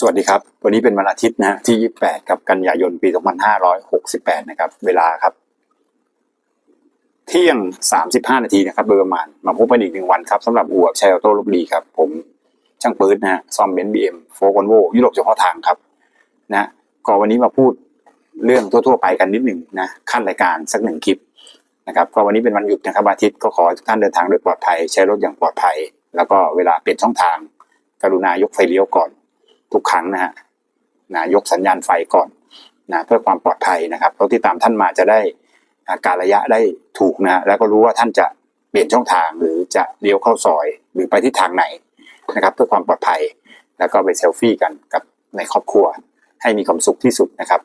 สวัสดีครับ วันนี้เป็นวันอาทิตย์นะฮะที่ 28ครับกันยายนปี 2568 นะครับ เวลาครับ เที่ยง 35 นาทีนะครับโดยประมาณ มาพบกันอีกหนึ่งวันครับสำหรับอู่ชัยออโต้ลบบุรีครับ ผมช่างปื๊ดนะฮะซ่อมเบนซ์บีเอ็มโฟกอนโวยุโรปเฉพาะทางครับ นะก็วันนี้มาพูดเรื่องทั่ว ๆ ไปกันนิดหนึ่งนะขั้นรายการสักหนึ่งคลิปนะครับก็วันนี้เป็นวันหยุดนะครับอาทิตย์ก็ขอทุกท่านเดินทางโดยปลอดภัย ใช้รถอย่างปลอดภัย แล้วก็เวลาเปลี่ยนช่องทาง กรุณายกไฟเลี้ยวก่อน ทุกครั้งนะฮะนะยกสัญญาณไฟก่อนนะเพื่อความปลอดภัยนะครับรถที่ตามท่านมาจะได้การระยะได้ถูกนะแล้วก็รู้ว่าท่านจะเปลี่ยนช่องทางหรือจะเลี้ยวเข้าซอย หรือไปทิศทางไหนนะครับ เพื่อความปลอดภัย แล้วก็ไปเซลฟี่กันกับในครอบครัว ให้มีความสุขที่สุดนะครับ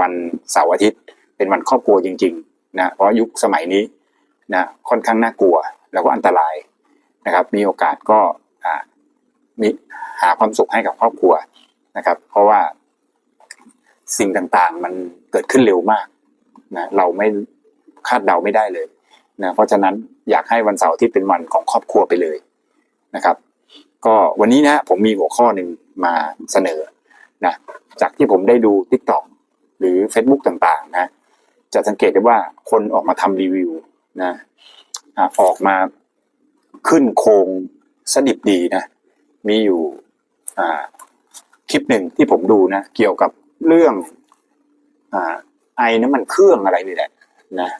วันเสาร์อาทิตย์เป็นวันครอบครัวจริงๆนะเพราะยุคสมัยนี้นะค่อนข้างน่ากลัวแล้วก็อันตรายนะครับ มีโอกาสก็ มีหาความสุขให้กับครอบครัวนะครับ เพราะว่าสิ่งต่างๆมันเกิดขึ้นเร็วมากนะเราไม่คาดเดาไม่ได้เลยนะเพราะฉะนั้นอยากให้วันเสาร์ที่เป็นวันของครอบครัวไปเลยนะครับ ก็วันนี้นะผมมีหัวข้อหนึ่งมาเสนอนะจากที่ผมได้ดู t ิ k t o k หรือ Facebook ต่างๆนะจะสังเกตได้ว่าคนออกมาทำรีวิวนะอออกมาขึ้นโครงสดิบดีนะ มีอยู่คลิปหนึ่งที่ผมดูนะ เกี่ยวกับเรื่องอไอ้น้ำมันเครื่องอะไรนี่แหละนะ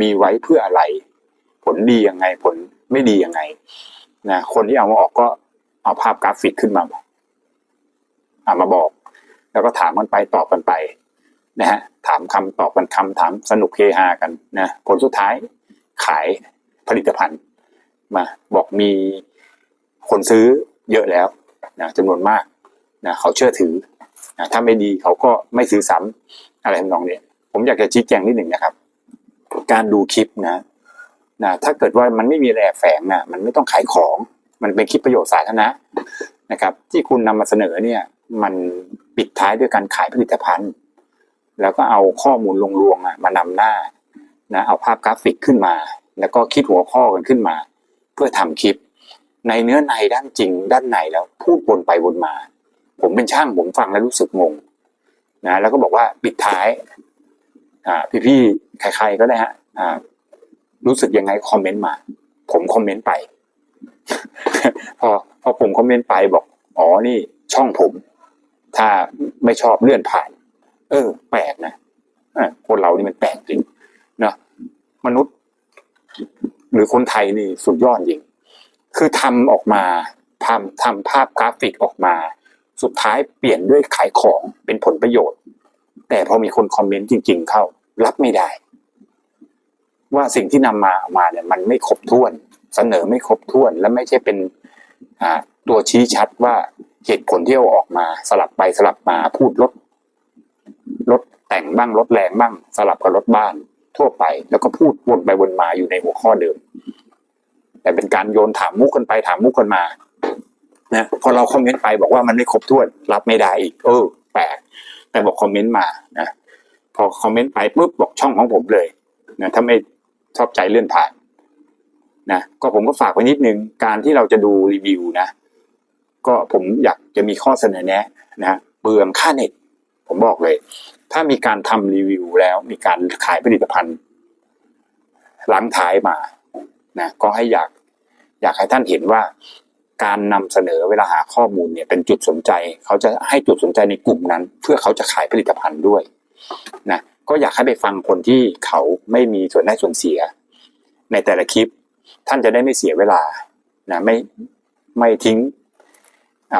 มีไว้เพื่ออะไร ผลดียังไง ผลไม่ดียังไงนะคนที่เอามาออกก็เอาภาพกราฟิกขึ้นมาเอามาบอก แล้วก็ถามกันไปตอบกันไปนะฮะถามคำตอบกันคำถามสนุกเฮฮากันนะผลสุดท้ายขายผลิตภัณฑ์ มาบอกมีคนซื้อ เยอะแล้วนะจำนวนมากนะเขาเชื่อถือนะถ้าไม่ดีเขาก็ไม่ซื้อซ้ำอะไรทำนองนี้ผมอยากจะชี้แจงนิดหนึ่งนะครับ การดูคลิปนะนะถ้าเกิดว่ามันไม่มีอะไรแอบแฝงนะมันไม่ต้องขายของ มันเป็นคลิปประโยชน์สาธารณะนะครับ ที่คุณนำมาเสนอเนี่ยมันปิดท้ายด้วยการขายผลิตภัณฑ์ แล้วก็เอาข้อมูลลวงๆมานำหน้านะเอาภาพกราฟิกขึ้นมา แล้วก็คิดหัวข้อกันขึ้นมา เพื่อทำคลิป ในเนื้อในด้านจริง ด้านในแล้วพูดวนไปวนมา ผมเป็นช่างผมฟังแล้วรู้สึกงงนะแล้วก็บอกว่าปิดท้าย อ่า พี่ๆใครๆก็ได้ฮะอ่า รู้สึกยังไงคอมเมนต์มา ผมคอมเมนต์ไป พอพอผมคอมเมนต์ไปบอกอ๋อนี่ช่องผม ถ้าไม่ชอบเลื่อนผ่าน เออ แปลกนะคนเรานี่มันแปลกจริงเนาะมนุษย์ หรือคนไทยนี่สุดยอดจริง คือทำออกมาทำทำภาพกราฟิกออกมา สุดท้ายเปลี่ยนด้วยขายของเป็นผลประโยชน์ แต่พอมีคนคอมเมนต์จริง ๆ เข้า รับไม่ได้ ว่าสิ่งที่นำมามาเนี่ยมันไม่ครบถ้วน เสนอไม่ครบถ้วน และไม่ใช่เป็นตัวชี้ชัดว่าเหตุผลที่เอาออกมา สลับไปสลับมาพูดลดลดแต่งบ้างลดแรงบ้าง สลับกับรถบ้านทั่วไป แล้วก็พูดวนไปวนมาอยู่ในหัวข้อเดิม แต่เป็นการโยนถามมุกกันไปถามมุกกันมานะพอเราคอมเมนต์ไปบอกว่ามันไม่ครบถ้วนรับไม่ได้อีกเออแปลกแต่บอกคอมเมนต์มานะพอคอมเมนต์ไปปุ๊บบอกช่องของผมเลยนะถ้าไม่ชอบใจเลื่อนผ่านนะก็ผมก็ฝากไว้นิดนึงการที่เราจะดูรีวิวนะ ก็ผมอยากจะมีข้อเสนอแนะนะเปลือค่าเน็ตผมบอกเลย ถ้ามีการทำรีวิวแล้วมีการขายผลิตภัณฑ์หลังท้ายมา นะก็ให้อยากอยากให้ท่านเห็นว่าการนำเสนอเวลาหาข้อมูลเนี่ยเป็นจุดสนใจ เขาจะให้จุดสนใจในกลุ่มนั้น เพื่อเขาจะขายผลิตภัณฑ์ด้วยนะก็อยากให้ไปฟังคนที่เขาไม่มีส่วนได้ส่วนเสีย ในแต่ละคลิป ท่านจะได้ไม่เสียเวลานะไม่ไม่ทิ้ง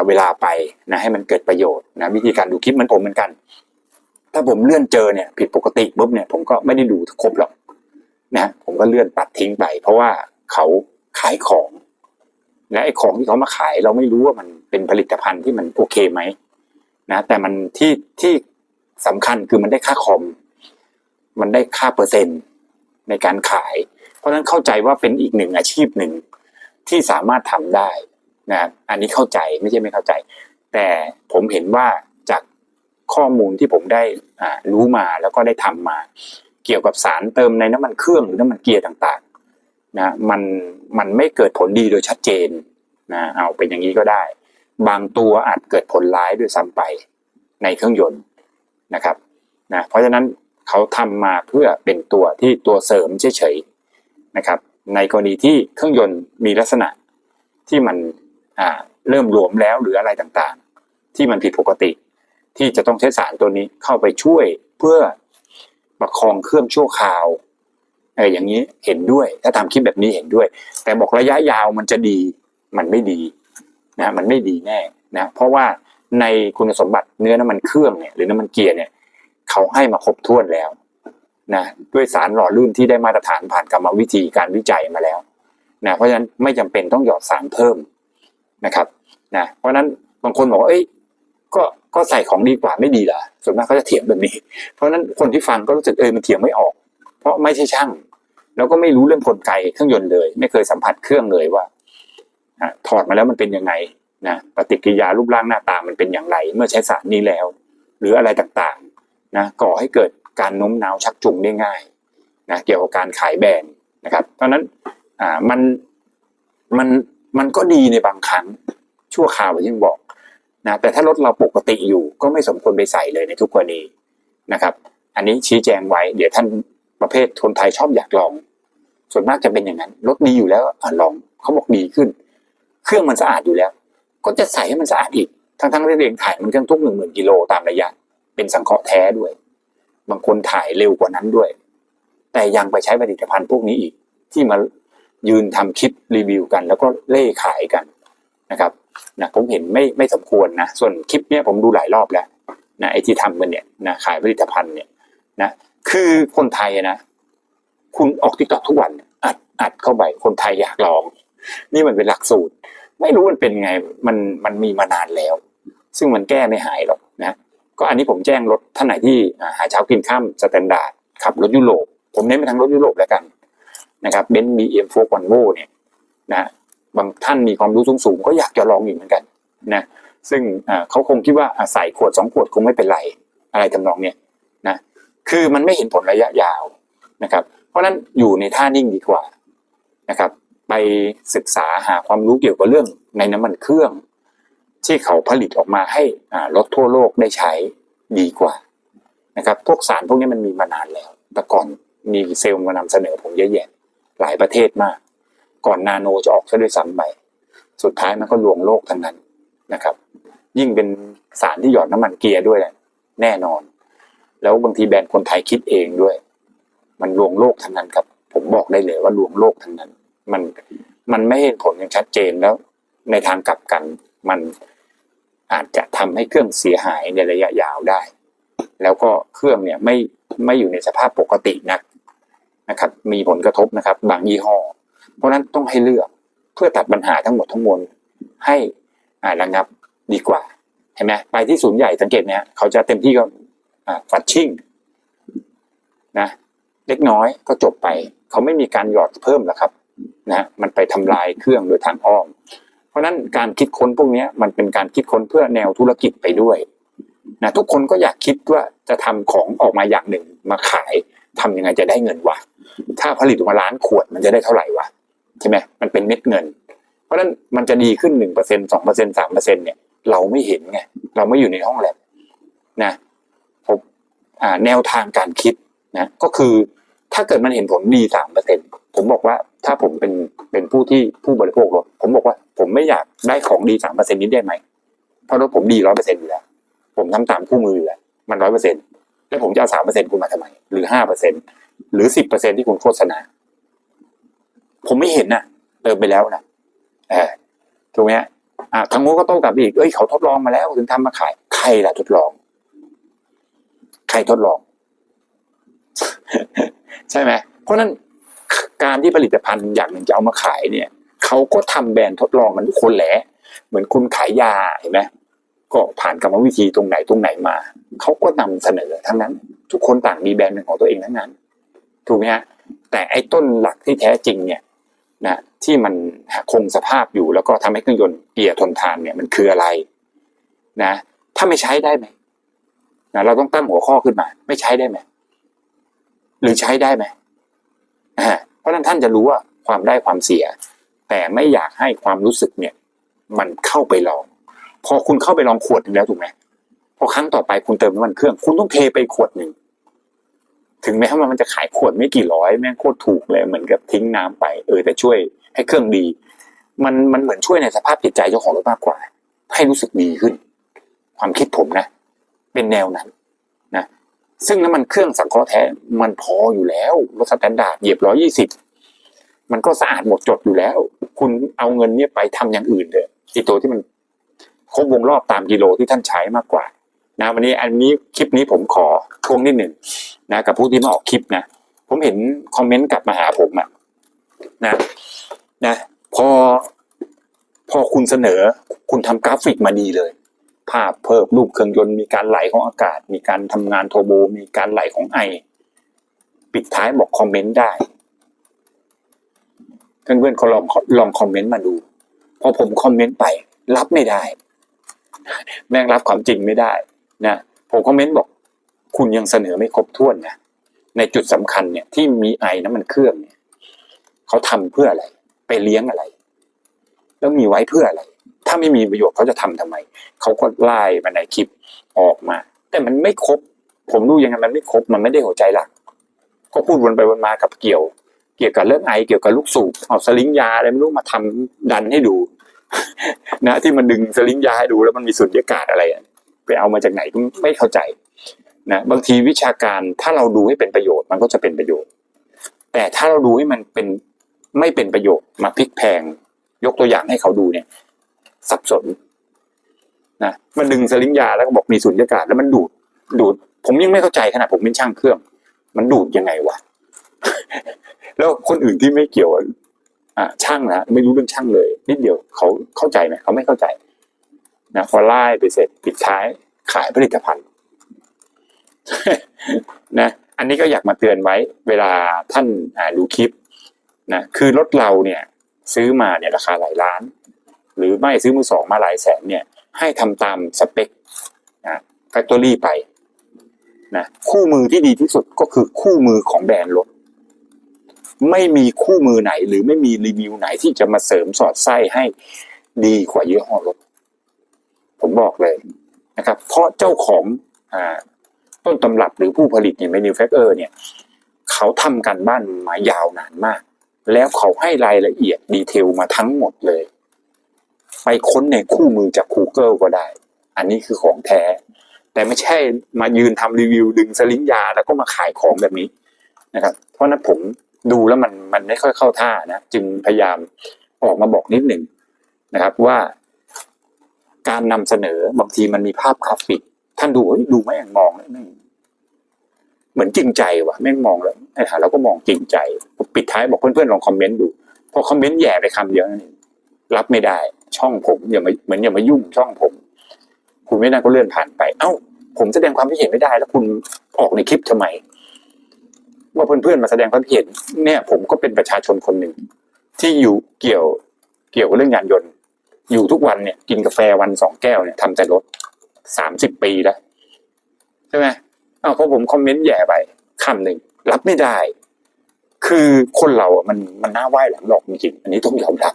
เวลาไปนะให้มันเกิดประโยชน์นะวิธีการดูคลิปเหมันผมเหมือนกัน ถ้าผมเลื่อนเจอเนี่ยผิดปกติปุ๊บเนี่ยผมก็ไม่ได้ดูครบหรอก นะผมก็เลื่อนปัดทิ้งไป เพราะว่าเขาขายของ และไอ้ของที่เขามาขายเราไม่รู้ว่ามันเป็นผลิตภัณฑ์ที่มันโอเคไหมนะแต่มันที่ที่สำคัญคือมันได้ค่าคอม มันได้ค่าเปอร์เซ็นต์ในการขาย เพราะฉะนั้นเข้าใจว่าเป็นอีกหนึ่งอาชีพหนึ่งที่สามารถทำได้นะอันนี้เข้าใจไม่ใช่ไม่เข้าใจ แต่ผมเห็นว่าจากข้อมูลที่ผมได้รู้มาแล้วก็ได้ทำมา เกี่ยวกับสารเติมในน้ำมันเครื่องหรือน้ำมันเกียร์ต่างๆนะมันมันไม่เกิดผลดีโดยชัดเจนนะเอาเป็นอย่างนี้ก็ได้ บางตัวอาจเกิดผลร้ายด้วยซ้ำไปในเครื่องยนต์นะครับนะเพราะฉะนั้นเขาทำมาเพื่อเป็นตัวที่ตัวเสริมเฉยๆนะครับในกรณีที่เครื่องยนต์มีลักษณะที่มันอ่าเริ่มหลวมแล้วหรืออะไรต่างๆ ที่มันผิดปกติ ที่จะต้องใช้สารตัวนี้เข้าไปช่วยเพื่อ ประคองเครื่องชั่วคราวเอออย่างนี้เห็นด้วย ถ้าทำคลิปแบบนี้เห็นด้วย แต่บอกระยะยาวมันจะดีมันไม่ดีนะมันไม่ดีแน่นะเพราะว่าในคุณสมบัติเนื้อน้ำมันเครื่องเนี่ยหรือน้ำมันเกียร์เนี่ยเขาให้มาครบถ้วนแล้วนะด้วยสารหล่อลื่นที่ได้มาตรฐานผ่านกรรมวิธีการวิจัยมาแล้วนะเพราะฉะนั้นไม่จำเป็นต้องหยอดสารเพิ่มนะครับนะเพราะฉะนั้นบางคนบอกว่าเอ้ยก็ ก็ใส่ของดีกว่าไม่ดีเหรอส่วนมากเขาจะเถียงแบบนี้ เพราะนั้นคนที่ฟังก็รู้สึกเออมันเถียงไม่ออก เพราะไม่ใช่ช่าง แล้วก็ไม่รู้เรื่องกลไกเครื่องยนต์เลย ไม่เคยสัมผัสเครื่องเลยว่าถอดมาแล้วมันเป็นยังไงนะปฏิกิริยารูปร่างหน้าตามันเป็นอย่างไร เมื่อใช้สารนี้แล้ว หรืออะไรต่างๆนะก่อให้เกิดการโน้มน้าวชักจูงได้ง่ายนะเกี่ยวกับการขายแบรนด์นะครับเพราะนั้นอ่ามันมันมันก็ดีในบางครั้งชั่วคราวอย่างที่บอก นะแต่ถ้ารถเราปกติอยู่ก็ไม่สมควรไปใส่เลยในทุกกรณีนะครับ อันนี้ชี้แจงไว้ เดี๋ยวท่านประเภทคนไทยชอบอยากลอง ส่วนมากจะเป็นอย่างนั้นรถดีอยู่แล้วอลองเขาบอกดีขึ้น เครื่องมันสะอาดอยู่แล้ว ก็จะใส่ให้มันสะอาดอีกทั้งๆที่ตัวเองถ่ายมันเครื่องทุกหนึ่งหมื่นกิโลตามระยะ เป็นสังเคราะห์แท้ด้วย บางคนถ่ายเร็วกว่านั้นด้วย แต่ยังไปใช้ผลิตภัณฑ์พวกนี้อีกที่มายืนทำคลิปรีวิวกัน แล้วก็เล่ขายกันนะครับ นะผมเห็นไม่ไม่สมควรนะส่วนคลิปเนี้ยผมดูหลายรอบแล้วนะไอ้ที่ทำกันเนี่ยนะขายผลิตภัณฑ์เนี่ยนะคือคนไทยนะ คุณออกทิกตอกทุกวันอัดอัดเข้าไปคนไทยอยากลอง นี่มันเป็นหลักสูตร ไม่รู้มันเป็นไงมันมันมีมานานแล้ว ซึ่งมันแก้ไม่หายหรอกนะก็อันนี้ผมแจ้งรถท่านไหนที่หาเช้ากินข้ามสแตนดาร์ดขับรถยุโรปผมเน้นไปทางรถยุโรปแล้วกันนะครับเบนซ์บีเอ็มโฟร์วันโวเนี่ยนะ บางท่านมีความรู้สูงๆก็อยากจะลองอยู่เหมือนกันนะซึ่งเขาคงคิดว่าอาใส่ขวดสองขวดคงไม่เป็นไรอะไรทำนองเนี้ยนะคือมันไม่เห็นผลระยะยาวนะครับ เพราะฉะนั้นอยู่ในท่านิ่งดีกว่านะครับ ไปศึกษาหาความรู้เกี่ยวกับเรื่องในน้ำมันเครื่อง ที่เขาผลิตออกมาให้รถทั่วโลกได้ใช้ดีกว่านะครับพวกสารพวกนี้มันมีมานานแล้วแต่ก่อนมีเซลล์มานำเสนอผมเยอะแยะหลายประเทศมาก ก่อนนาโนจะออกซะด้วยซ้ำไปสุดท้ายมันก็ลวงโลกทั้งนั้นนะครับ ยิ่งเป็นสารที่หยอดน้ำมันเกียร์ด้วยแน่นอน แล้วบางทีแบรนด์คนไทยคิดเองด้วย มันลวงโลกทั้งนั้นครับ ผมบอกได้เลยว่าลวงโลกทั้งนั้น มันมันไม่เห็นผลอย่างชัดเจนแล้ว ในทางกลับกันมันอาจจะทำให้เครื่องเสียหายในระยะยาวได้ แล้วก็เครื่องเนี่ยไม่ไม่อยู่ในสภาพปกตินักนะครับ มีผลกระทบนะครับ บางยี่ห้อ เพราะนั้นต้องให้เลือกเพื่อตัดปัญหาทั้งหมดทั้งมวลให้อ่าระงับดีกว่าเห็นไหมไปที่ศูนย์ใหญ่สังเกตเนี่ยเขาจะเต็มที่ก็ฟัดชิ่งนะเล็กน้อยก็จบไป เขาไม่มีการหยอดเพิ่มหรอกครับนะมันไปทำลายเครื่องโดยทางอ้อม เพราะฉะนั้นการคิดค้นพวกนี้มันเป็นการคิดค้นเพื่อแนวธุรกิจไปด้วยนะทุกคนก็อยากคิดว่าจะทำของออกมาอย่างหนึ่งมาขายทำยังไงจะได้เงินวะถ้าผลิตออกมาล้านขวดมันจะได้เท่าไหร่วะ ใช่ไหมมันเป็นเม็ดเงิน เพราะฉะนั้นมันจะดีขึ้นหนึ่งเปอร์เซ็นสองเปอร์เซ็นสามเปอร์เซ็นเนี่ยเราไม่เห็นไงเราไม่อยู่ในห้องแลบนะผมอ่าแนวทางการคิดนะก็คือถ้าเกิดมันเห็นผลดีสามเปอร์เซ็นผมบอกว่าถ้าผมเป็นเป็นผู้ที่ผู้บริโภครถผมบอกว่าผมไม่อยากได้ของดีสามเปอร์เซ็นนี้ได้ไหมเพราะรถผมดีร้อยเปอร์เซ็นอยู่แล้วผมทำตามคู่มืออยู่แล้วมันร้อยเปอร์เซ็นแล้วผมจะเอาสามเปอร์เซ็นคุณมาทำไมหรือห้าเปอร์เซ็นหรือสิบเปอร์เซ็นที่คุณโฆษณา ผมไม่เห็นน่ะเติมไปแล้วนะเออถูกไหมฮะอ่าทางโน้นก็โต้กลับอีกเอ้ยเขาทดลองมาแล้วถึงทำมาขาย ใครล่ะทดลอง ใครทดลอง ใช่ไหมเพราะนั้นการที่ผลิตภัณฑ์อย่างหนึ่งจะเอามาขายเนี่ยเขาก็ทำแบรนด์ทดลองกันทุกคนแหละเหมือนคุณขายยาเห็นไหมก็ผ่านกรรมวิธีตรงไหนตรงไหนมาเขาก็นำเสนอทั้งนั้น ทุกคนต่างมีแบรนด์เป็นของตัวเองทั้งนั้น ถูกไหมฮะแต่ไอ้ต้นหลักที่แท้จริงเนี่ย นะที่มันคงสภาพอยู่แล้วก็ทำให้เครื่องยนต์เกียร์ทนทานเนี่ยมันคืออะไรนะถ้าไม่ใช้ได้ไหมนะเราต้องตั้งหัวข้อขึ้นมา ไม่ใช้ได้ไหมหรือใช้ได้ไหมเพราะนั้นท่านจะรู้ว่าความได้ความเสีย แต่ไม่อยากให้ความรู้สึกเนี่ย มันเข้าไปลอง พอคุณเข้าไปลองขวดหนึ่งแล้วถูกไหมพอครั้งต่อไปคุณเติมน้ำมันเครื่อง คุณต้องเทไปขวดหนึ่ง ถึงแม้ว่ามันจะขายขวดไม่กี่ร้อยแม่งโคตรถูกเลยเหมือนกับทิ้งน้ำไป เออแต่ช่วยให้เครื่องดี มันมันเหมือนช่วยในสภาพจิตใจเจ้าของรถมากกว่า ให้รู้สึกดีขึ้น ความคิดผมนะ เป็นแนวนั้นนะซึ่งน้ำมันเครื่องสังเคราะห์แท้มันพออยู่แล้วรถสแตนดาร์ดเหยียบร้อยี่สิบมันก็สะอาดหมดจดอยู่แล้ว คุณเอาเงินเนี่ยไปทำอย่างอื่นเถอะไอตัวที่มันครบวงรอบตามกิโลที่ท่านใช้มากกว่า นะวันนี้อันนี้คลิปนี้ผมขอทวงนิดหนึ่งนะกับผู้ที่มาออกคลิปนะผมเห็นคอมเมนต์กลับมาหาผมอะนะนะพอพอคุณเสนอคุณทำกราฟิกมาดีเลย ภาพเพิ่มรูปเครื่องยนต์มีการไหลของอากาศ มีการทำงานโทรโบ มีการไหลของไอ ปิดท้ายบอกคอมเมนต์ได้เพื่อนๆเขาลองลองคอมเมนต์มาดู พอผมคอมเมนต์ไป รับไม่ได้ แม่งรับความจริงไม่ได้ นะผมคอมเมนต์บอก คุณยังเสนอไม่ครบถ้วนนะในจุดสำคัญเนี่ยที่มีไอน้ำมันเครื่องเนี่ยเขาทำเพื่ออะไร ไปเลี้ยงอะไร แล้วมีไว้เพื่ออะไร ถ้าไม่มีประโยชน์เขาจะทำทำไมเขาก็ไล่มาในคลิปออกมา แต่มันไม่ครบ ผมดูยังไงมันไม่ครบมันไม่ได้หัวใจหลักก็พูดวนไปวนมากับเกี่ยว เกี่ยวกับเรื่องไอเกี่ยวกับลูกสูบเอาสลิงยาอะไรไม่รู้มาทำดันให้ดู นะ ที่มันดึงสลิงยาให้ดูแล้วมันมีสุญญากาศอะไรอะ ไปเอามาจากไหนก็ไม่เข้าใจนะบางทีวิชาการถ้าเราดูให้เป็นประโยชน์มันก็จะเป็นประโยชน์ แต่ถ้าเราดูให้มันเป็นไม่เป็นประโยชน์มาพลิกแพง ยกตัวอย่างให้เขาดูเนี่ย สับสนนะมันดึงสลิงยาแล้วก็บอกมีสุญญากาศแล้วมันดูดดูด ผมยังไม่เข้าใจขนาดผมเป็นช่างเครื่อง มันดูดยังไงวะแล้วคนอื่นที่ไม่เกี่ยวอ่าช่างนะไม่รู้เรื่องช่างเลยนิดเดียวเขาเข้าใจไหมเขาไม่เข้าใจ นะพอไล่ไปเสร็จปิดท้ายขายผลิตภัณฑ์นะอันนี้ก็อยากมาเตือนไว้ เวลาท่านาดูคลิปนะคือรถเราเนี่ยซื้อมาเนี่ยราคาหลายล้าน หรือไม่ซื้อมือสองมาหลายแสนเนี่ยให้ทำตามสเปคนะแฟคทอรี่ไปนะคู่มือที่ดีที่สุดก็คือคู่มือของแบรนด์รถ ไม่มีคู่มือไหนหรือไม่มีรีวิวไหนที่จะมาเสริมสอดไส้ให้ดีกว่ายี่ห้อรถ ผมบอกเลยนะครับ เพราะเจ้าของอต้นตำรับหรือผู้ผลิตเนี่ย manufacturer เนี่ย เขาทำกันบ้านมายาวนานมาก แล้วเขาให้รายละเอียดดีเทลมาทั้งหมดเลย ไปค้นในคู่มือจาก Google ก็ได้ อันนี้คือของแท้ แต่ไม่ใช่มายืนทำรีวิวดึงสลิงยา แล้วก็มาขายของแบบนี้นะครับ เพราะนั้นผมดูแล้วมันมันไม่ค่อยเข้าท่านะ จึงพยายามออกมาบอกนิดหนึ่งนะครับว่า การนำเสนอบางทีมันมีภาพกราฟิก ท่านดูดูไม่งมองแล้วแม่งเหมือนจริงใจว่ะแม่งมองแล้วไอ้ห่าเราก็มองจริงใจ ปิดท้ายบอกเพื่อนๆลองคอมเมนต์ดูพอคอมเมนต์แย่ไปคำเดียวนั่นเองรับไม่ได้ ช่องผมอย่ามาเหมือนอย่ามายุ่งช่องผม คุณไม่น่าก็เลื่อนผ่านไป เอ้า ผมแสดงความคิดเห็นไม่ได้ แล้วคุณออกในคลิปทำไมว่าเพื่อนๆมาแสดงความคิดเห็น เนี่ย ผมก็เป็นประชาชนคนหนึ่งที่อยู่เกี่ยวเกี่ยวกับเรื่องยานยนต์ อยู่ทุกวันเนี่ยกินกาแฟวันสองแก้วเนี่ยทำแต่รถสามสิบปีแล้วใช่ไหมอ้าวเพอผมคอมเมนต์แย่ไปคำหนึ่งรับไม่ได้ คือคนเราอะมันมันน่าไหว้หลังหลอกจริงอันนี้ต้องยอมรับ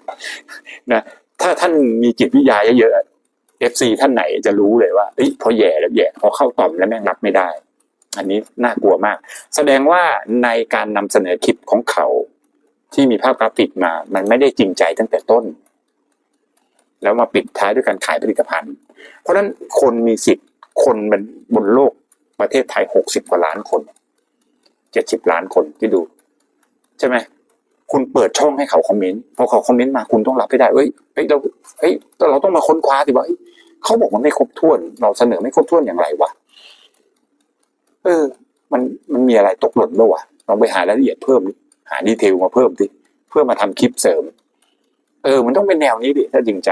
นะถ้าท่านมีจิตวิทยาเยอะๆเอฟซีท่านไหนจะรู้เลยว่าเอ้ยพอแย่แล้วแย่พอเข้าต่อมแล้วแม่งรับไม่ได้ อันนี้น่ากลัวมาก แสดงว่าในการนำเสนอคลิปของเขาที่มีภาพกราฟิกมา มันไม่ได้จริงใจตั้งแต่ต้น แล้วมาปิดท้ายด้วยการขายผลิตภัณฑ์ เพราะฉะนั้นคนมีสิทธิ์คนบนบนโลกประเทศไทยหกสิบกว่าล้านคนเจ็ดสิบล้านคนที่ดู ใช่ไหมคุณเปิดช่องให้เขาคอมเมนต์พอเขาคอมเมนต์มาคุณต้องรับให้ได้เอ้ยเอ้ยเราเอ้ยเราต้องมาค้นคว้าสิว่าเขาบอกมันไม่ครบถ้วน เราเสนอไม่ครบถ้วนอย่างไรวะเออ มันมันมีอะไรตกหล่นด้วยวะเราไปหารายละเอียดเพิ่มหาดีเทลมาเพิ่มดิเพื่อมาทำคลิปเสริม เออ มันต้องเป็นแนวนี้ดิถ้าจริงใจ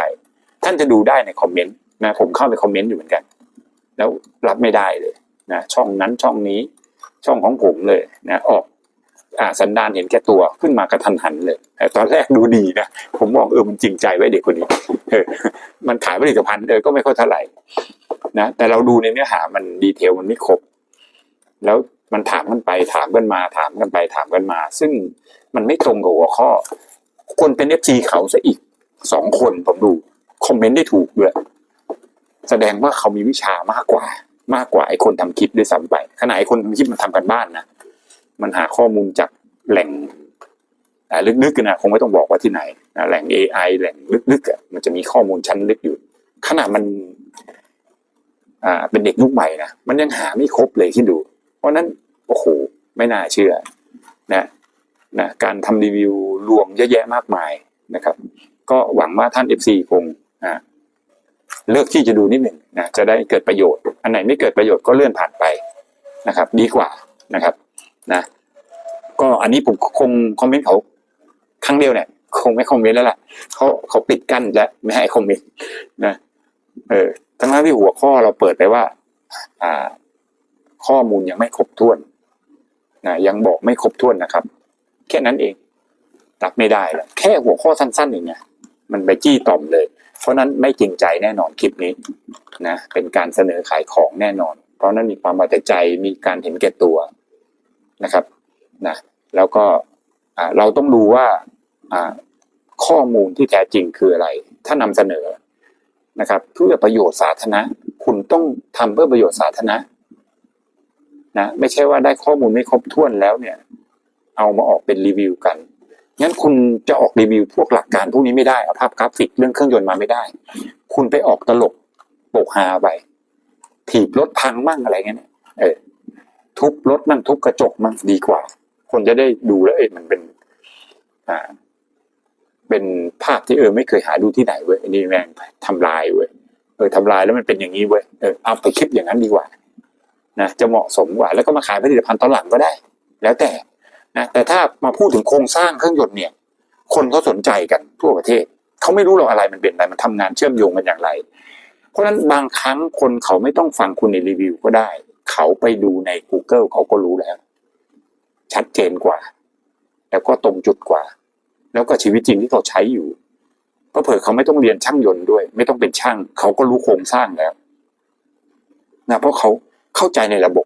ท่านจะดูได้ในคอมเมนต์นะผมเข้าไปคอมเมนต์อยู่เหมือนกัน แล้วรับไม่ได้เลยนะช่องนั้นช่องนี้ช่องของผมเลยนะออกอ่าสันดานเห็นแก่ตัวขึ้นมากระทันหันเลยแต่ตอนแรกดูดีนะผมมองเออมันจริงใจไว้เด็กคนนี้เออมันขายผลิตภัณฑ์เออก็ไม่ค่อยเท่าไหร่นะแต่เราดูในเนื้อหามันดีเทลมันไม่ครบ แล้วมันถามกันไปถามกันมา ถามกันไปถามกันมา ซึ่งมันไม่ตรงกับหัวข้อ คนเป็นเอฟซีเขาซะอีกสองคนผมดู คอมเมนต์ได้ถูกด้วยแสดงว่าเขามีวิชามากกว่า มากกว่าไอ้คนทำคลิปด้วยซ้ำไปขณะไอ้คนทำคลิปมันทำกันบ้านนะมันหาข้อมูลจากแหล่งลึกๆกันนะคงไม่ต้องบอกว่าที่ไหนนะแหล่ง AI แหล่งลึกๆอะมันจะมีข้อมูลชั้นลึกอยู่ขนาดมัน อ่า เป็นเด็กยุคใหม่นะมันยังหาไม่ครบเลยคิดดู เพราะนั้นโอ้โหไม่น่าเชื่อ นะ นะการทำรีวิวรวมเยอะแยะมากมายนะครับ ก็หวังว่าท่าน FC คงนะเลือกที่จะดูนิดหนึ่งนะจะได้เกิดประโยชน์ อันไหนไม่เกิดประโยชน์ก็เลื่อนผ่านไปนะครับ ดีกว่านะครับนะก็อันนี้ผมคงคอมเมนต์เขาครั้งเดียวเนี่ยคงไม่คอมเมนต์แล้วล่ะเขาเขาปิดกั้นและไม่ให้คอมเมนต์นะเออทั้งนั้นที่หัวข้อเราเปิดไปว่า อ่า ข้อมูลยังไม่ครบถ้วนนะยังบอกไม่ครบถ้วนนะครับ แค่นั้นเองรับไม่ได้แล้วแค่หัวข้อสั้นๆอย่างเงี้ยมันไปจี้ต่อมเลย เพราะนั้นไม่จริงใจแน่นอนคลิปนี้นะเป็นการเสนอขายของแน่นอน เพราะนั้นมีความเอาแต่ใจมีการเห็นแก่ตัวนะครับนะแล้วก็เราต้องดูว่าอ่าข้อมูลที่แท้จริงคืออะไร ถ้านำเสนอนะครับเพื่อประโยชน์สาธารณะคุณต้องทำเพื่อประโยชน์สาธารณะนะไม่ใช่ว่าได้ข้อมูลไม่ครบถ้วนแล้วเนี่ย เอามาออกเป็นรีวิวกันงั้นคุณจะออกรีวิวพวกหลักการพวกนี้ไม่ได้เอาภาพกราฟิกเรื่องเครื่องยนต์มาไม่ได้ คุณไปออกตลกโปกฮาไปถีบรถพังมั่งอะไรเงี้ยเออทุบรถมั่งทุบกระจกมั่งดีกว่า คนจะได้ดูแล้วเออมันเป็นอ่าเป็นภาพที่เออไม่เคยหาดูที่ไหนเว้ยนนี้แม่งทำลายเว้ยเออทำลายแล้วมันเป็นอย่างนี้เว้ยเออเอาไปคลิปอย่างนั้นดีกว่านะจะเหมาะสมกว่า แล้วก็มาขายผลิตภัณฑ์ตอนหลังก็ได้ แล้วแต่ นะแต่ถ้ามาพูดถึงโครงสร้างเครื่องยนต์เนี่ย คนเขาสนใจกันทั่วประเทศเขาไม่รู้หรอกอะไรมันเป็นอะไรมันทำงานเชื่อมโยงกันอย่างไร เพราะฉะนั้นบางครั้งคนเขาไม่ต้องฟังคุณในรีวิวก็ได้ เขาไปดูใน Google เขาก็รู้แล้ว ชัดเจนกว่า แล้วก็ตรงจุดกว่า แล้วก็ชีวิตจริงที่เขาใช้อยู่ก็เผื่อเขาไม่ต้องเรียนช่างยนต์ด้วย ไม่ต้องเป็นช่าง เขาก็รู้โครงสร้างแล้วนะเพราะเขาเข้าใจในระบบ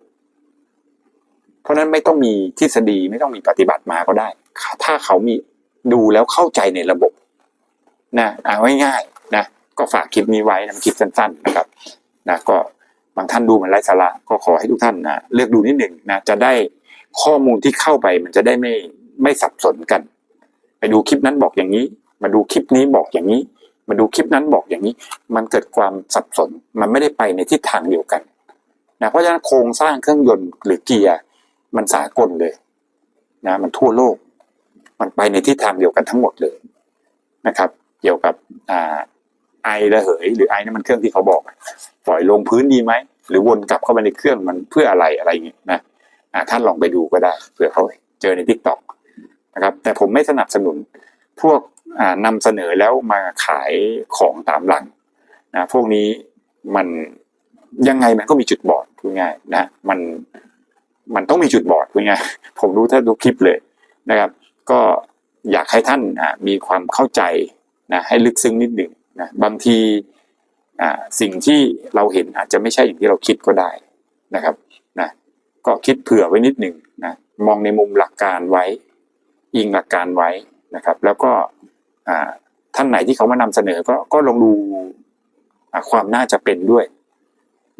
เพราะนั้นไม่ต้องมีทฤษฎีไม่ต้องมีปฏิบัติมาก็ได้ ถ้าเขามีดูแล้วเข้าใจในระบบนะเอาง่ายๆนะก็ฝากคลิปนี้ไว้นะคลิปสั้นๆนะครับนะก็บางท่านดูมันไร้สาระก็ขอให้ทุกท่านนะเลือกดูนิดหนึ่งนะจะได้ข้อมูลที่เข้าไปมันจะได้ไม่ไม่สับสนกัน ไปดูคลิปนั้นบอกอย่างนี้ มาดูคลิปนี้บอกอย่างนี้ มาดูคลิปนั้นบอกอย่างนี้ มันเกิดความสับสนมันไม่ได้ไปในทิศทางเดียวกันนะเพราะฉะนั้นโครงสร้างเครื่องยนต์หรือเกียร์ มันสากลเลยนะมันทั่วโลก มันไปในทิศทางเดียวกันทั้งหมดเลยนะครับ เกี่ยวกับอ่าไอระเหยหรือไอน้ำมันเครื่องที่เขาบอก ปล่อยลงพื้นดีไหมหรือวนกลับเข้าไปในเครื่องมันเพื่ออะไรอะไรอย่างเงี้ยนะท่านลองไปดูก็ได้เผื่อเขาเจอในทิกตอกนะครับ แต่ผมไม่สนับสนุนพวกอ่านำเสนอแล้วมาขายของตามหลังนะพวกนี้มันยังไงมันก็มีจุดบอดพูดง่ายนะมัน มันต้องมีจุดบอดพูดง่ายผมรู้ถ้าดูคลิปเลยนะครับ ก็อยากให้ท่านมีความเข้าใจนะให้ลึกซึ้งนิดหนึ่งนะบางทีสิ่งที่เราเห็นอาจจะไม่ใช่อย่างที่เราคิดก็ได้นะครับนะก็คิดเผื่อไว้นิดหนึ่งนะมองในมุมหลักการไว้ อิงหลักการไว้นะครับ แล้วก็ท่านไหนที่เขามานำเสนอก็ก็ลองดูความน่าจะเป็นด้วย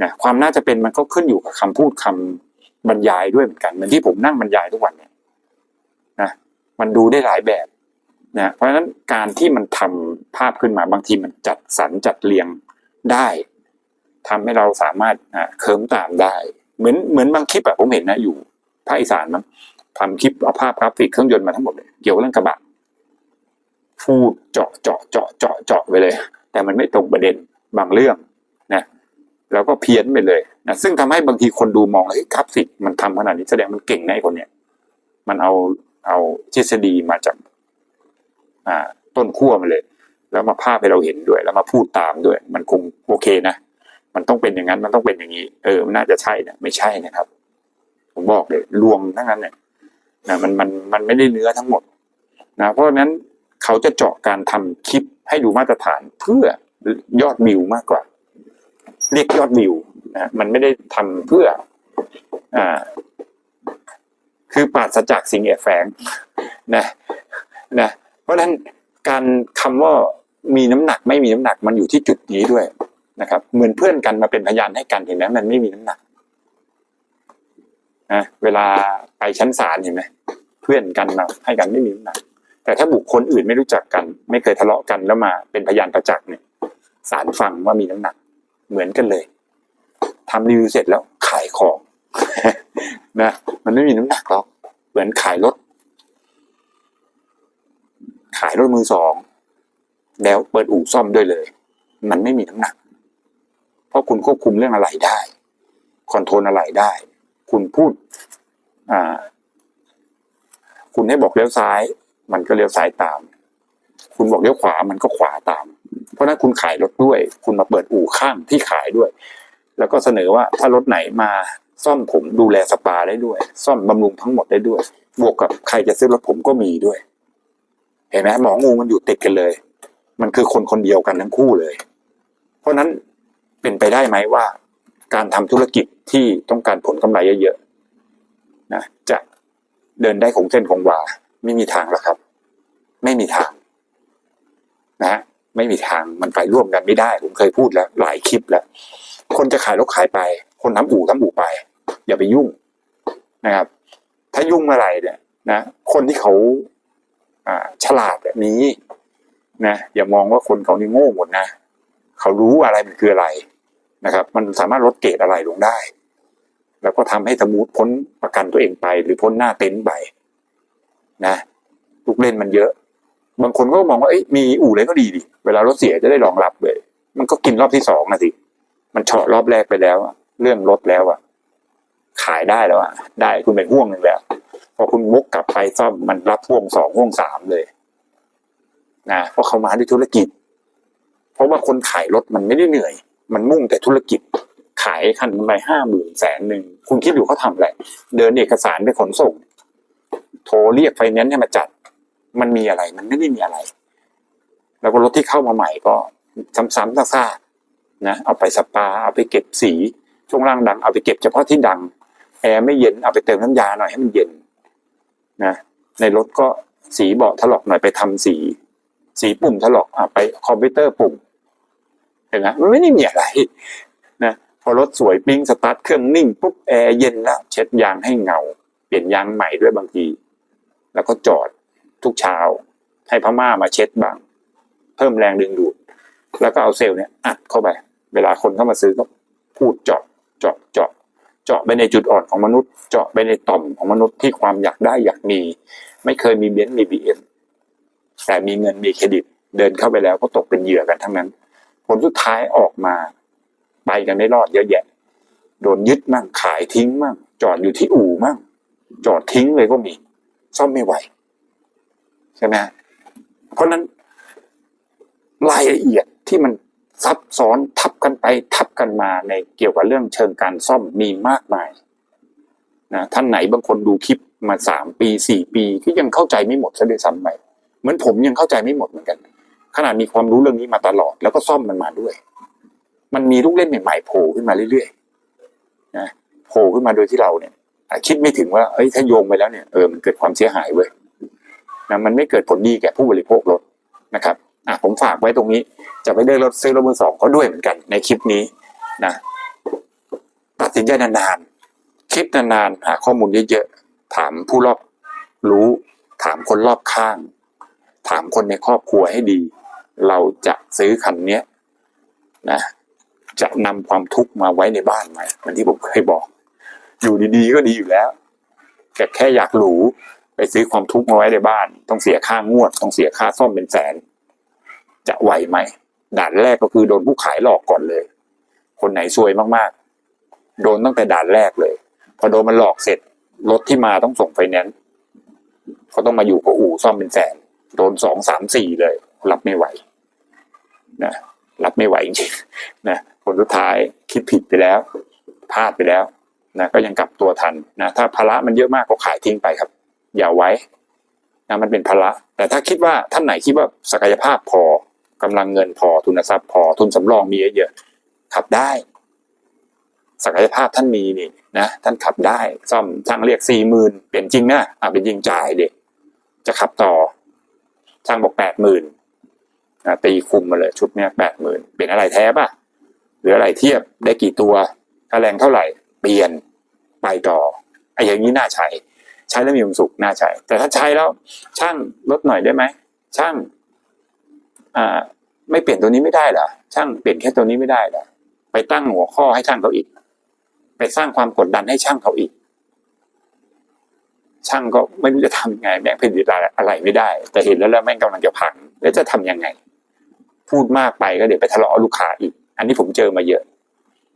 นะความน่าจะเป็นมันก็ขึ้นอยู่กับคำพูดคำ บรรยายด้วยเหมือนกันเหมือนที่ผมนั่งบรรยายทุกวันเนี่ยนะมันดูได้หลายแบบนะเพราะฉะนั้นการที่มันทำภาพขึ้นมาบางทีมันจัดสรรจัดเรียงได้ทำให้เราสามารถอ่าเคิมตามได้ เหมือนเหมือนบางคลิปอะผมเห็นนะอยู่ภาคอีสานมั้งทำคลิปเอาภาพกราฟิกเครื่องยนต์มาทั้งหมดเลยเกี่ยวกับเรื่องกระบะพูดเจาะเจาะเจาะเจาะเจาะไปเลย แต่มันไม่ตรงประเด็นบางเรื่องนะ แล้วก็เพี้ยนไปเลยนะซึ่งทำให้บางทีคนดูมองเฮ้ยกราฟิมันทำขนาดนี้แสดงมันเก่งในะไอ้คนเนี้ยมันเอาเอาทฤษฎีมาจากอ่าต้นขั้วมาเลย แล้วมาภาพให้เราเห็นด้วย แล้วมาพูดตามด้วย มันคงโอเคนะมันต้องเป็นอย่างนั้นมันต้องเป็นอย่างนี้ เออมันน่าจะใช่นะไม่ใช่นะครับ ผมบอกเลยลวงทั้งนั้นเนี่ยนะมันมันมันไม่ได้เนื้อทั้งหมดนะเพราะฉะนั้นเขาจะเจาะการทำคลิปให้ดูมาตรฐานเพื่อยอดวิวมากกว่า เรียกยอดวิวนะมันไม่ได้ทำเพื่ออ่าคือปราศจากสิ่งแอบแฝงนะนะเพราะฉะนั้นการคำว่ามีน้ำหนักไม่มีน้ำหนักมันอยู่ที่จุดนี้ด้วยนะครับ เหมือนเพื่อนกันมาเป็นพยานให้กันเห็นไหมมันไม่มีน้ำหนักนะเวลาไปชั้นศาลเห็นไหมเพื่อนกันมาให้กันไม่มีน้ำหนัก แต่ถ้าบุคคลอื่นไม่รู้จักกัน ไม่เคยทะเลาะกันแล้วมาเป็นพยานประจักษ์เนี่ยศาลฟังว่ามีน้ำหนัก เหมือนกันเลยทำรีวิวเสร็จแล้วขายของนะมันไม่มีน้ำหนักหรอกเหมือนขายรถ ขายรถมือสอง แล้วเปิดอู่ซ่อมด้วยเลย มันไม่มีน้ำหนัก เพราะคุณควบคุมเรื่องอะไรได้คอนโทรลอะไรได้ คุณพูดอ่า คุณให้บอกเลี้ยวซ้าย มันก็เลี้ยวซ้ายตาม คุณบอกเลี้ยวขวามันก็ขวาตาม เพราะนั้นคุณขายรถด้วย คุณมาเปิดอู่ข้างที่ขายด้วย แล้วก็เสนอว่าถ้ารถไหนมาซ่อมผมดูแลสปาได้ด้วย ซ่อมบำรุงทั้งหมดได้ด้วย บวกกับใครจะซื้อรถผมก็มีด้วย เห็นไหมหมองูมันอยู่ติดกันเลย มันคือคนคนเดียวกันทั้งคู่เลย เพราะฉะนั้นเป็นไปได้ไหมว่า การทำธุรกิจที่ต้องการผลกำไรเยอะๆนะจะเดินได้คงเส้นคงวา ไม่มีทางหรอกครับ ไม่มีทาง นะฮะ ไม่มีทางมันไปร่วมกันไม่ได้ ผมเคยพูดแล้ว หลายคลิปแล้ว คนจะขายรถขายไป คนทำอู่ทำอู่ไป อย่าไปยุ่งนะครับ ถ้ายุ่งเมื่อไหร่เนี่ยนะคนที่เขาอ่าฉลาดแบบนี้นะอย่ามองว่าคนเขานี่โง่หมดนะเขารู้อะไรมันคืออะไรนะครับ มันสามารถลดเกรดอะไรลงได้ แล้วก็ทำให้สมูทพ้นประกันตัวเองไป หรือพ้นหน้าเต็นท์ไปนะลูกเล่นมันเยอะ บางคนก็มองว่าเอ้มีอู่เลยก็ดีดิเวลารถเสียจะได้รองรับเลย มันก็กินรอบที่สองนะสิมันเฉาะรอบแรกไปแล้วเรื่องรถแล้วอะขายได้แล้วอะได้คุณเป็นห่วงหนึ่งแล้วพอคุณมุกกลับไปซ่อมมันรับห่วงสองห่วงสามเลยนะเพราะเขามาด้วยธุรกิจ เพราะว่าคนขายรถมันไม่ได้เหนื่อย มันมุ่งแต่ธุรกิจ ขายคันไปห้าหมื่นแสนหนึ่งคุณคิดดูเขาทำอะไรเดินเอกสารไปขนส่ง โทรเรียกไฟแนนซ์ให้มาจัด มันมีอะไร มันไม่ได้มีอะไร แล้วก็รถที่เข้ามาใหม่ก็ซ้ำๆซากๆนะเอาไปสปา เอาไปเก็บสีช่วงล่างดัง เอาไปเก็บเฉพาะที่ดังแอร์ไม่เย็นเอาไปเติมน้ำยาหน่อยให้มันเย็นนะในรถก็สีเบาะถลอกหน่อยไปทำสี สีปุ่มถลอกอะไปคอมพิวเตอร์ปุ่มเห็นไหมมันไม่ได้มีอะไรนะพอรถสวยปิ้งสตาร์ทเครื่องนิ่งปุ๊บแอร์เย็นแล้วเช็ดยางให้เงา เปลี่ยนยางใหม่ด้วยบางที แล้วก็จอด ทุกเช้า ให้พม่ามาเช็ดบ้าง เพิ่มแรงดึงดูด แล้วก็เอาเซลล์เนี่ยอัดเข้าไป เวลาคนเข้ามาซื้อก็พูดเจาะเจาะเจาะเจาะไปในจุดอ่อนของมนุษย์ เจาะไปในต่อมของมนุษย์ที่ความอยากได้อยากมี ไม่เคยมีเบนซ์มีบีเอ็มแต่มีเงินมีเครดิต เดินเข้าไปแล้วก็ตกเป็นเหยื่อกันทั้งนั้น ผลสุดท้ายออกมา ไปกันไม่รอดเยอะแยะ โดนยึดมั่งขายทิ้งมั่งจอดอยู่ที่อู่มั่งจอดทิ้งเลยก็มี ซ่อมไม่ไหว ใช่ไหมฮะเพราะนั้นรายละเอียดที่มันซับซ้อนทับกันไปทับกันมาในเกี่ยวกับเรื่องเชิงการซ่อมมีมากมายนะท่านไหนบางคนดูคลิปมาสามปีสี่ปีก็ยังเข้าใจไม่หมดซะด้วยซ้ำไปเหมือนผมยังเข้าใจไม่หมดเหมือนกันขนาดมีความรู้เรื่องนี้มาตลอด แล้วก็ซ่อมมันมาด้วย มันมีลูกเล่นใหม่ๆโผล่ขึ้นมาเรื่อยๆนะโผล่ขึ้นมาโดยที่เราเนี่ยคิดไม่ถึงว่าเอ้ยถ้าโยงไปแล้วเนี่ยเออมันเกิดความเสียหายเว้ย นะมันไม่เกิดผลดีแก่ผู้บริโภครถนะครับอะผมฝากไว้ตรงนี้จะไปเลือกรถซื้อรถมือสองก็ด้วยเหมือนกันในคลิปนี้นะตัดสินใจนานๆคลิปนานๆหาข้อมูลเยอะๆถามผู้รอบรู้ถามคนรอบข้าง ถามคนในครอบครัวให้ดี เราจะซื้อคันเนี้ยนะจะนำความทุกข์มาไว้ในบ้านไหมเหมือนที่ผมเคยบอก อยู่ดีๆก็ดีอยู่แล้วแค่แค่อยากหรู ไปซื้อความทุกข์มาไว้ในบ้าน ต้องเสียค่างวด ต้องเสียค่าซ่อมเป็นแสน จะไหวไหมด่านแรกก็คือโดนผู้ขายหลอกก่อนเลย คนไหนซวยมากๆ โดนตั้งแต่ด่านแรกเลย พอโดนมันหลอกเสร็จรถที่มาต้องส่งไฟแนนซ์เขาต้องมาอยู่กับอู่ซ่อมเป็นแสนโดนสองสามสี่เลย รับไม่ไหวนะรับไม่ไหวจริงๆนะผลสุดท้ายคิดผิดไปแล้วพลาดไปแล้วนะก็ยังกลับตัวทันนะถ้าภาระมันเยอะมากก็ขายทิ้งไปครับ อย่าไว้นะมันเป็นภาระแต่ถ้าคิดว่าท่านไหนคิดว่าศักยภาพพอกำลังเงินพอทุนทรัพย์พอทุนสำรองมีเยอะๆขับได้ ศักยภาพท่านมีนี่นะท่านขับได้ซ่อมช่างเรียกสี่หมื่นเปลี่ยนจริงนะอะเป็นจริงจ่ายเด็กจะขับต่อช่างบอกแปดหมื่นตีคุมมาเลยชุดเนี้ยแปดหมื่นเปลี่ยนอะไรแท้ป่ะรืออะไรเทียบได้กี่ตัวค่าแรงเท่าไหร่ เปลี่ยนไปต่อไอ้อย่างนี้น่าใช้ ใช้แล้วมีความสุขน่าใช้แต่ถ้าใช้แล้วช่างลดหน่อยได้ไหมช่างอ่าไม่เปลี่ยนตัวนี้ไม่ได้เหรอช่างเปลี่ยนแค่ตัวนี้ไม่ได้เหรอไปตั้งหัวข้อให้ช่างเขาอีก ไปสร้างความกดดันให้ช่างเขาอีก ช่างก็ไม่รู้จะทำยังไงแม่งผลิตอะไรไม่ได้ แต่เห็นแล้วแล้วแม่งกำลังจะพังแล้วจะทำยังไง พูดมากไปก็เดี๋ยวไปทะเลาะลูกค้าอีก อันนี้ผมเจอมาเยอะ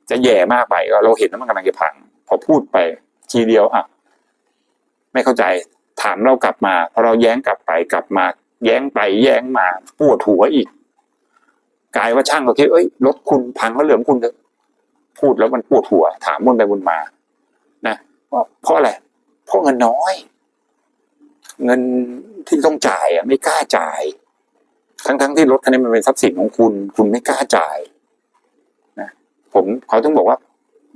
จะแย่มากไปก็เราเห็นแล้วมันกำลังจะพัง พอพูดไปทีเดียวอะ ไม่เข้าใจถามเรากลับมาพอเราแย้งกลับไปกลับมา แย้งไปแย้งมาปวดหัวอีกกลายว่าช่างก็คิดเอ้ยรถคุณพังแล้วเหลือมคุณเถอะพูดแล้วมันปวดหัว ถามวนไปวนมา นะว่าเพราะอะไรเพราะเงินน้อย เงินที่ต้องจ่ายอะไม่กล้าจ่าย ทั้งๆที่รถคันนี้มันเป็นทรัพย์สินของคุณ คุณไม่กล้าจ่ายนะผมเขาต้องบอกว่า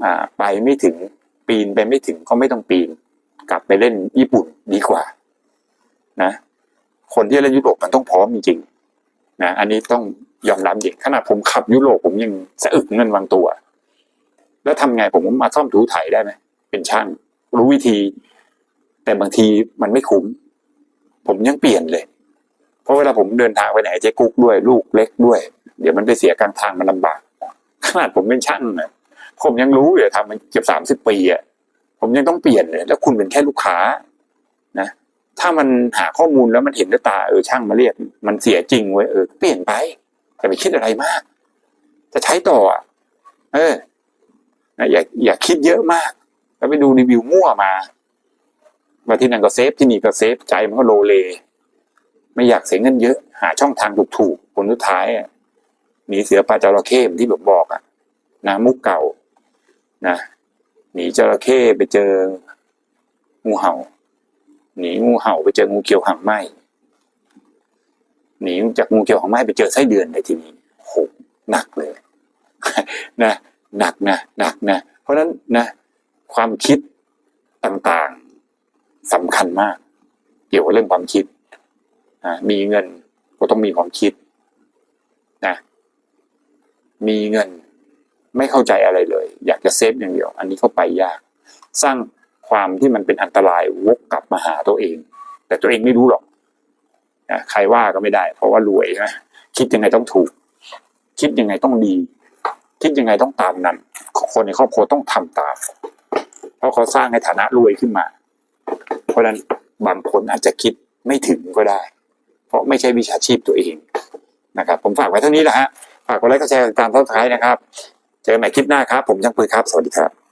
อ่า ไปไม่ถึงปีนไปไม่ถึงก็ไม่ต้องปีน กลับไปเล่นญี่ปุ่นดีกว่านะคนที่เล่นยุโรปมันต้องพร้อมจริงๆนะอันนี้ต้องยอมรับจริงขนาดผมขับยุโรปผมยังสะอึกเงินวางตัว แล้วทำไงผมมาซ่อมถูไถได้ไหมเป็นช่าง รู้วิธี แต่บางทีมันไม่คุ้ม ผมยังเปลี่ยนเลย เพราะเวลาผมเดินทางไปไหนเจ๊กุ๊กด้วย ลูกเล็กด้วย เดี๋ยวมันไปเสียกลางทางมันลำบากขนาดผมเป็นช่างนะผมยังรู้เลยทำมันเกือบสามสิบปีอะ ผมยังต้องเปลี่ยนเลยแล้วคุณเป็นแค่ลูกค้านะถ้ามันหาข้อมูลแล้วมันเห็นด้วยตาเออช่างมาเรียก มันเสียจริงเว้ยเออเปลี่ยนไปอย่าไปคิดอะไรมาก จะใช้ต่ออะเออนะอย่าอย่าคิดเยอะมาก แล้วไปดูรีวิวมั่วมาว่าที่นั่นก็เซฟที่นี่ก็เซฟใจมันก็โลเล ไม่อยากเสียเงินเยอะ หาช่องทางถูกๆผลสุดท้ายอะหนีเสือปลาจระเข้มที่ผมบอกอะนะมุกเก่านะ หนีจระเข้ไปเจองูเห่า หนีงูเห่าไปเจองูเขียวหางไหมหนีจากงูเขียวหางไหมไปเจอไส้เดือนในทีนี้โหหนักเลยนะหนักนะหนักนะเพราะนั้นนะความคิดต่างๆสำคัญมาก เกี่ยวกับเรื่องความคิดอ่ามีเงินก็ต้องมีความคิดนะมีเงิน ไม่เข้าใจอะไรเลย อยากจะเซฟอย่างเดียว อันนี้เข้าไปยาก สร้างความที่มันเป็นอันตรายวกกลับมาหาตัวเอง แต่ตัวเองไม่รู้หรอกนะใครว่าก็ไม่ได้ เพราะว่ารวยนะคิดยังไงต้องถูก คิดยังไงต้องดี คิดยังไงต้องตามนั้น คนในครอบครัวต้องทำตาม เพราะเขาสร้างในฐานะรวยขึ้นมา เพราะฉะนั้นบางคนอาจจะคิดไม่ถึงก็ได้ เพราะไม่ใช่วิชาชีพตัวเองนะครับ ผมฝากไว้เท่านี้แหละฮะฝากกดไลค์กดแชร์ตามท้ายนะครับ เจอกันใหม่คลิปหน้าครับ ผมช่างปืนครับ สวัสดีครับ